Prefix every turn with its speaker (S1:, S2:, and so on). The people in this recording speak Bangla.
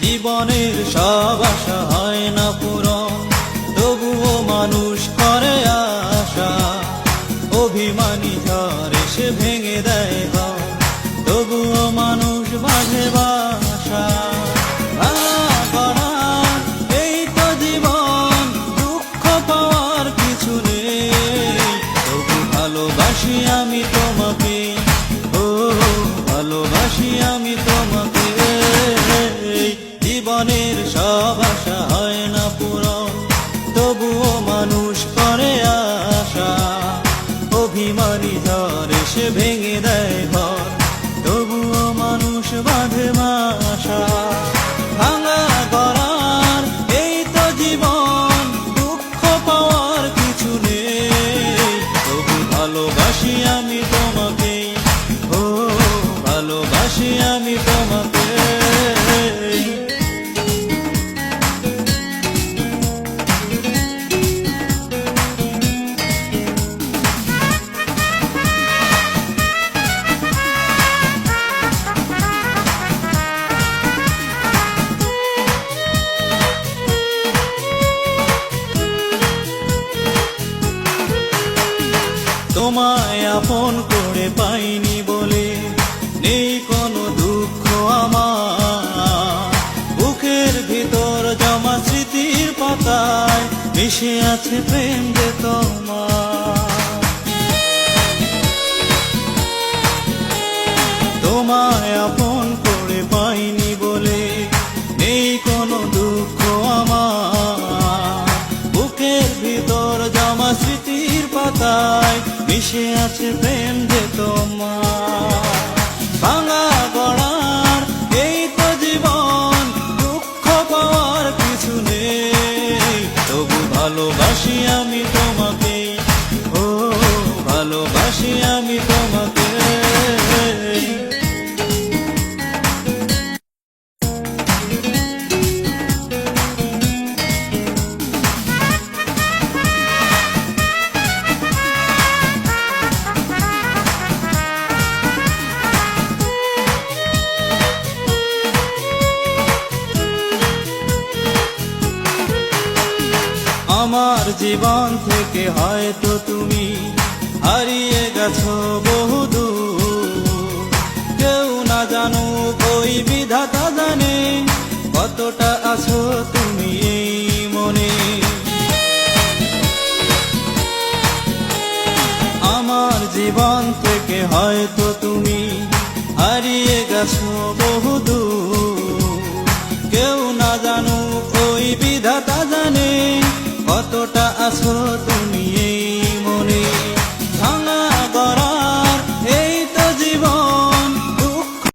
S1: জীবনের সব আশা হয় না পুরো তবুও মানুষ আমি তোমাকে, ও, ভালোবাসি আমি তোমাকে। জীবনের সব আশা হয় না পূরণ, তবুও মানুষ করে আশা। অভিমানী ঝড় এসে ভেঙে দেয় ঘর, তবুও মানুষ বাঁধে মাসা ভালোবাসি আমি তোমাকে ও ভালোবাসি আমি তোমাকে। তোমায় আপন করে পাইনি বলে। নেই কোনো দুঃখ আমার। বুকের ভিতর জমা স্মৃতির পাতায় মিশে আছে প্রেম যে তোমার। তোমায় আপন পাতায় মিশে আছে প্রেম যে তোমার। ভাঙা গড়ার এই তো জীবন, দুঃখ পাওয়ার কিছু নেই। তবু ভালোবাসি আমি তোমাকে, ও ভালোবাসি আমি তোমাকে। আমার জীবন থেকে হয়তো তুমি হারিয়ে গেছো না জানো ওই বিধাতা জানে কতটা আছো তুমি এই মনে। আমার জীবন থেকে হয়তো তুমি হারিয়ে গেছো বহুদূর। এই